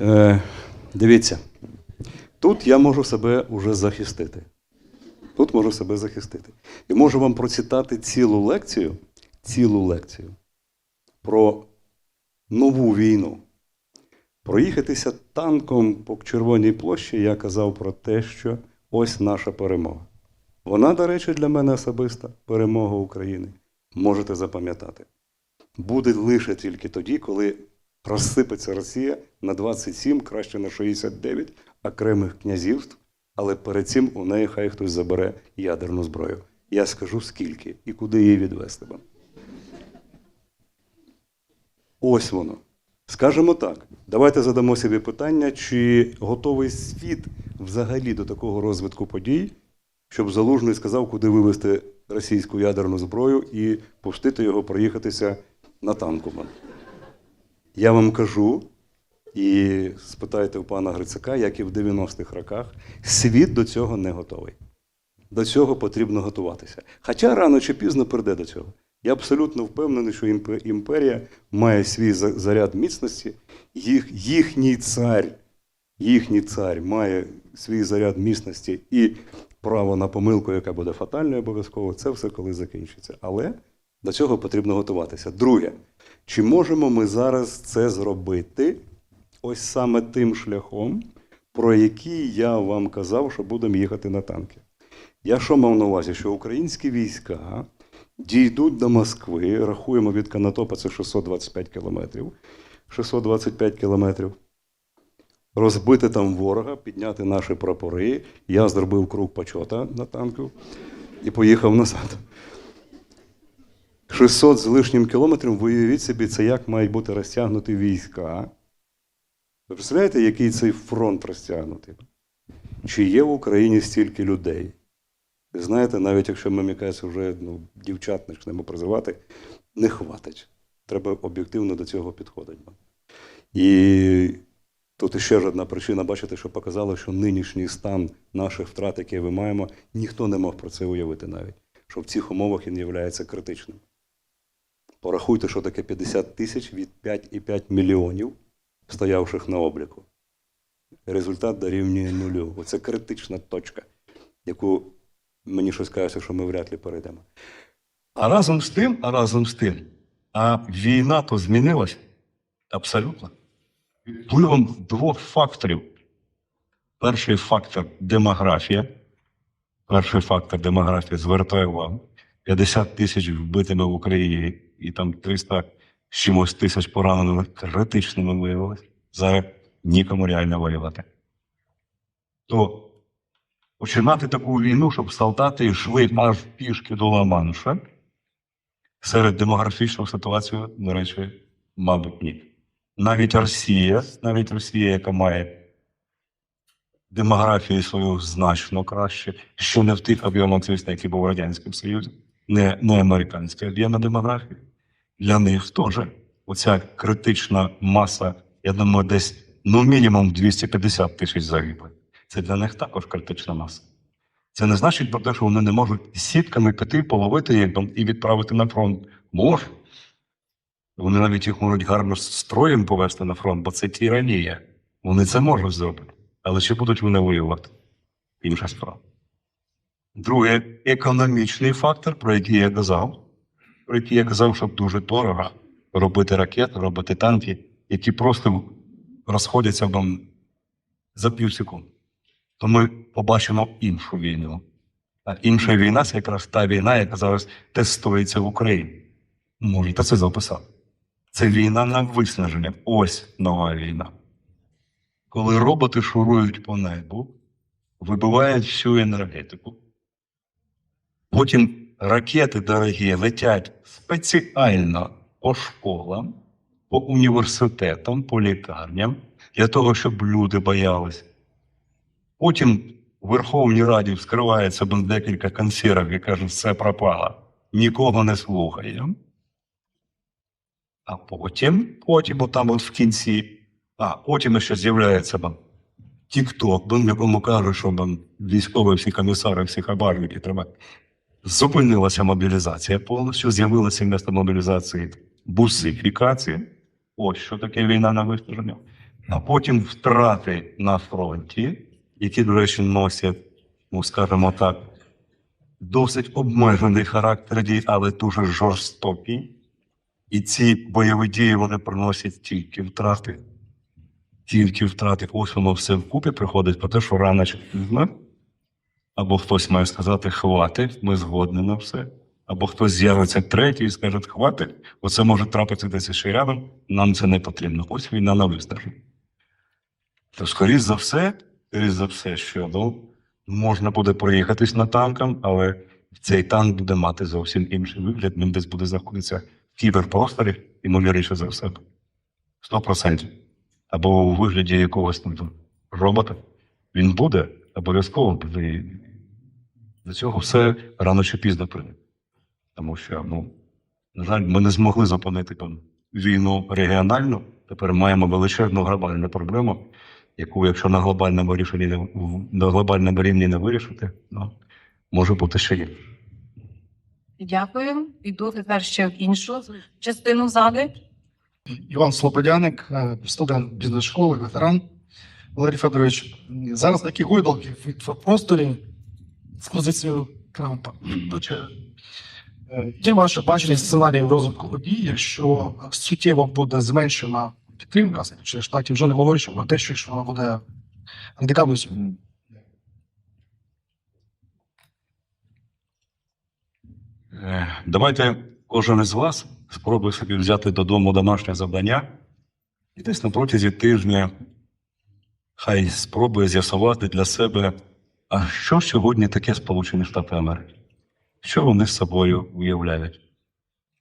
Е, дивіться, тут я можу себе уже захистити. Тут можу себе захистити. І можу вам процитати цілу лекцію, цілу лекцію про нову війну. Проїхатися танком по Червоній площі я казав про те, що ось наша перемога. Вона, до речі, для мене особиста перемога України. Можете запам'ятати. Буде лише тільки тоді, коли розсипеться Росія на 27, краще на 69 окремих князівств, але перед цим у неї хай хтось забере ядерну зброю. Я скажу скільки і куди її відвести вам. Ось воно. Скажемо так. Давайте задамо собі питання, чи готовий світ взагалі до такого розвитку подій, щоб Залужний сказав, куди вивести російську ядерну зброю і пустити його проїхатися на танку. Я вам кажу, і спитайте у пана Грицака, як і в 90-х роках, світ до цього не готовий. До цього потрібно готуватися. Хоча рано чи пізно прийде до цього. Я абсолютно впевнений, що імперія має свій заряд міцності, їх, їхній цар, їхній цар має свій заряд міцності і право на помилку, яка буде фатальною обов'язково. Це все коли закінчиться. Але до цього потрібно готуватися. Друге, чи можемо ми зараз це зробити ось саме тим шляхом, про який я вам казав, що будемо їхати на танки? Я що мав на увазі? Що українські війська дійдуть до Москви, рахуємо від Канатопа, це 625 кілометрів. 625 кілометрів. Розбити там ворога, підняти наші прапори. Я зробив круг почота на танку і поїхав назад. 600 з лишнім кілометрів, виявіть собі, це як мають бути розтягнуті війська. Ви представляєте, який цей фронт розтягнутий? Чи є в Україні стільки людей? Ви знаєте, навіть якщо ми, кажеться, вже ну, дівчат почнемо призивати, не хватить. Треба об'єктивно до цього підходити. І тут іще ж одна причина, бачите, що показала, що нинішній стан наших втрат, які ми маємо, ніхто не мог про це уявити навіть, що в цих умовах він є критичним. Порахуйте, що таке 50 тисяч від 5,5 мільйонів, стоявших на обліку. Результат дорівнює нулю. Оце критична точка, яку мені щось кажеться, що ми вряд ли перейдемо. А разом з тим, а разом з тим, а війна то змінилась абсолютно. Впливом двох факторів. Перший фактор демографія. Перший фактор демографія звертаю увагу. 50 тисяч вбитими в Україні і там 300 з чимось тисяч пораненими критичними виявилось. Зараз нікому реально воювати. То починати таку війну, щоб солдати йшли аж пішки до Ла-Манша, серед демографічної ситуації, до речі, мабуть, ні. Навіть Росія, навіть Росія, яка має демографію свою значно краще, що не в тих об'ємах, які був в Радянському Союзі, не, не американські об'єми демографії. Для них теж оця критична маса, я думаю, десь ну мінімум 250 тисяч загиблих. Це для них також критична маса. Це не значить про те, що вони не можуть сітками піти, половити їх і відправити на фронт. Можуть. Вони навіть їх можуть гарно строєм повести на фронт, бо це тиранія. Вони це можуть зробити. Але чи будуть вони воювати? Інша справа. Друге, економічний фактор, про який я казав, про який я казав, що дуже дорого робити ракети, робити танки, які просто розходяться вам за пів секунди. То ми побачимо іншу війну. А інша війна це якраз та війна, яка зараз тестується в Україні. Можете це записати. Це війна на виснаження. Ось нова війна. Коли роботи шурують по небу, вибивають всю енергетику. Потім ракети дорогі летять спеціально по школам, по університетам, по лікарням, для того, щоб люди боялися. Потім в Верховній Раді вскривається декілька консервів і кажуть, все пропало. Нікого не слухаємо. А потім, потім, отам от в кінці, а потім ще з'являється бам, Тік-ток, якому кажуть, що бам, військові всі комісари, всі хабарники треба. Зупинилася мобілізація повністю, з'явилася вмісто мобілізації бусифікація. Ось що таке війна на виснаження. а потім втрати на фронті, які, до речі, носять, ну скажімо так, досить обмежений характер дій, але дуже жорстокий. І ці бойові дії вони приносять тільки втрати. Тільки втрати. Ось воно все вкупі приходить про те, що рано чи пізно. Або хтось має сказати, хватить, ми згодні на все. Або хтось з'явиться третій і скаже, хватить, оце може трапитися десь ще рядом, нам це не потрібно. Ось війна на виснаження. То, скоріш за все, скоріш за все, що ну, можна буде проїхатись на танкам, але цей танк буде мати зовсім інший вигляд, він десь буде знаходитися в кіберпросторі, ймовірніше за все. Сто процентів. Або у вигляді якогось там робота. Він буде обов'язково. До цього все рано чи пізно прийде. Тому що, ну, на жаль, ми не змогли зупинити війну регіональну. Тепер маємо величезну глобальну проблему, яку, якщо на глобальному рішенні не, на глобальному рівні не вирішити, ну, може бути ще є. Дякую. Іду тепер ще в іншу частину зали. Іван Слободяник, е, студент бізнес-школи, ветеран. Валерій Федорович, зараз такі гойдалки в інфопросторі з позицією Трампа. Е, Є ваше бачення сценаріїв розвитку подій, якщо суттєво буде зменшена підтримка чи штатів, вже не говорячи про те, що вона буде радикально. Е, Давайте кожен із вас спробує собі взяти додому домашнє завдання і десь на протязі тижня хай спробує з'ясувати для себе, а що сьогодні таке Сполучені Штати Америки? Що вони з собою уявляють?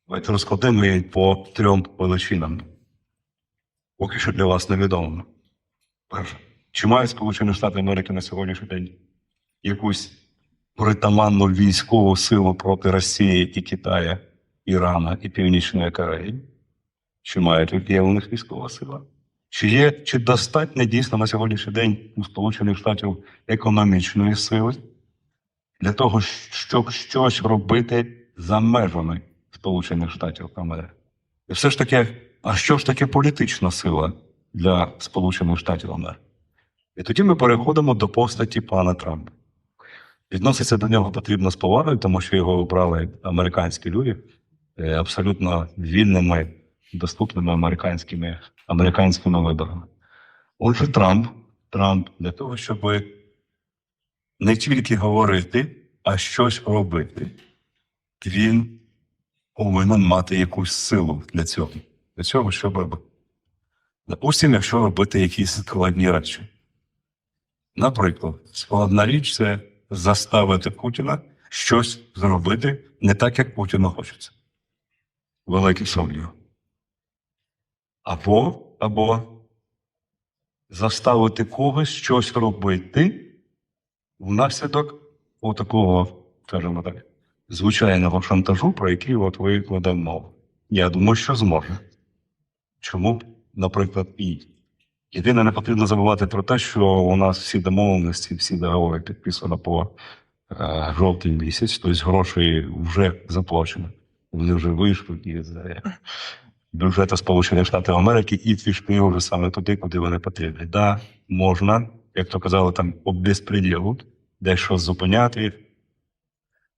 Давайте розкладемо її по трьом величинам. Поки що для вас невідомо. Перше, чи мають Сполучені Штати Америки на сьогоднішній день якусь притаманну військову силу проти Росії і Китаю, Ірана і Північної Кореї? Чи мають у них військова сила? Чи є чи достатньо дійсно на сьогоднішній день у Сполучених Штатів економічної сили для того, щоб щось робити за межами Сполучених Штатів Америки? І все ж таки, а що ж таке політична сила для Сполучених Штатів Америки? І тоді ми переходимо до постаті пана Трампа. Відноситься до нього потрібно з повагою, тому що його обрали американські люди абсолютно вільними, доступними американськими, американськими виборами. Отже, Трамп, Трамп для того, щоб не тільки говорити, а щось робити, він повинен мати якусь силу для цього. Для цього, щоб. Допустимо, якщо робити якісь складні речі. Наприклад, складна річ це заставити Путіна щось зробити не так, як Путіну хочеться. Великий сумнів. Або, або заставити когось щось робити внаслідок отакого, скажімо так, звичайного шантажу, про який от ви мову. Я думаю, що зможе. Чому наприклад, і Єдине, не потрібно забувати про те, що у нас всі домовленості, всі договори підписано по е, жовтий місяць, тобто гроші вже заплачені. Вони вже вийшли е, бюджету Сполучених Штатів Америки і пішли вже саме туди, куди вони потрібні. Да, можна, як то казали, там обезпреділу, дещо зупиняти.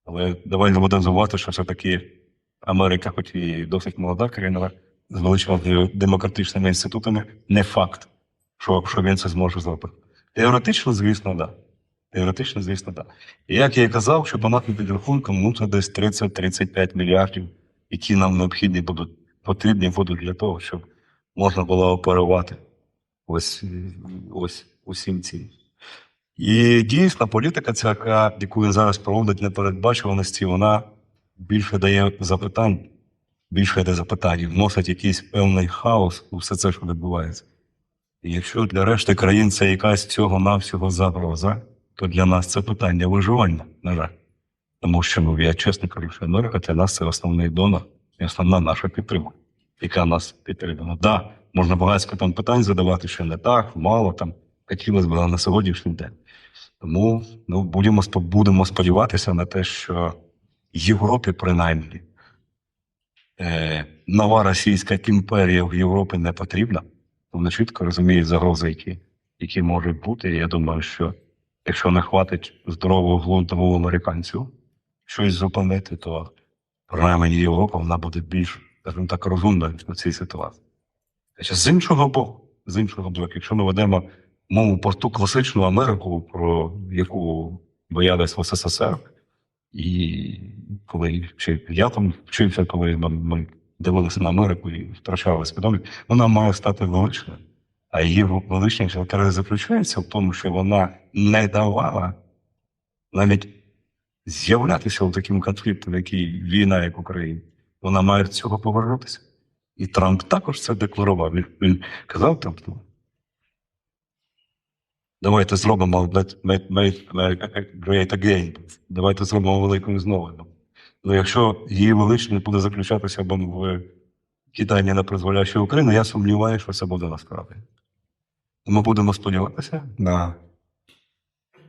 Але давай не будемо забувати, що все-таки Америка, хоч і досить молода країна, з величезними демократичними інститутами, не факт, що, що він це зможе зробити. Теоретично, звісно. Да. Теоретично, звісно, так. Да. І як я і казав, що по нашим підрахункам, ну це десь 30-35 мільярдів, які нам необхідні будуть, потрібні будуть для того, щоб можна було оперувати ось, ось усім цим. І дійсно, політика, ця, яка, яку зараз проводить непередбачуваності, вона більше дає запитань, більше йде запитань, вносить якийсь певний хаос у все це, що відбувається. І якщо для решти країн це якась всього-навсього загроза, то для нас це питання виживання, на жаль. Тому що, ну, я чесно кажу, що Америка для нас це основний донор і основна наша підтримка, яка нас підтримує. Так, да, можна багатько там питань задавати, що не так, мало там, хотілося б на сьогоднішній день. Тому ну, будемо, будемо сподіватися на те, що Європі принаймні е, нова Російська імперія в Європі не потрібна. вони чітко розуміють загрози, які, які можуть бути. Я думаю, що якщо не хватить здорового глузду американців щось зупинити, то принаймні Європа вона буде більш, скажімо так, розумною в цій ситуації. З іншого боку, з іншого боку, якщо ми ведемо мову про ту класичну Америку, про яку боялись в СССР, і коли ще я там вчився, коли ми, дивилися на Америку і втрачали свідомість, вона має стати величною. А її величність заключається в тому, що вона не давала навіть з'являтися у таким конфліктом, який війна, як в Україні. Вона має від цього повернутися. І Трамп також це декларував. Він, він казав тобто. Давайте зробимо great again. Давайте зробимо великою знову. Ну, якщо її величність буде заключатися в в киданні на призволяще України, я сумніваюся, що це буде насправді. Ми будемо сподіватися на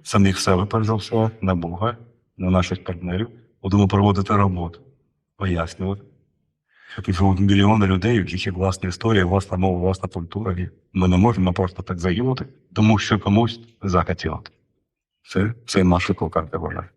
самих себе, перш за все, на Бога, на наших партнерів. Будемо проводити роботу, пояснювати. Що тут живуть мільйони людей, у яких є власна історія, власна мова, власна культура. І ми не можемо просто так загинути, тому що комусь захотіло. Це, це наші клокарти вважаю.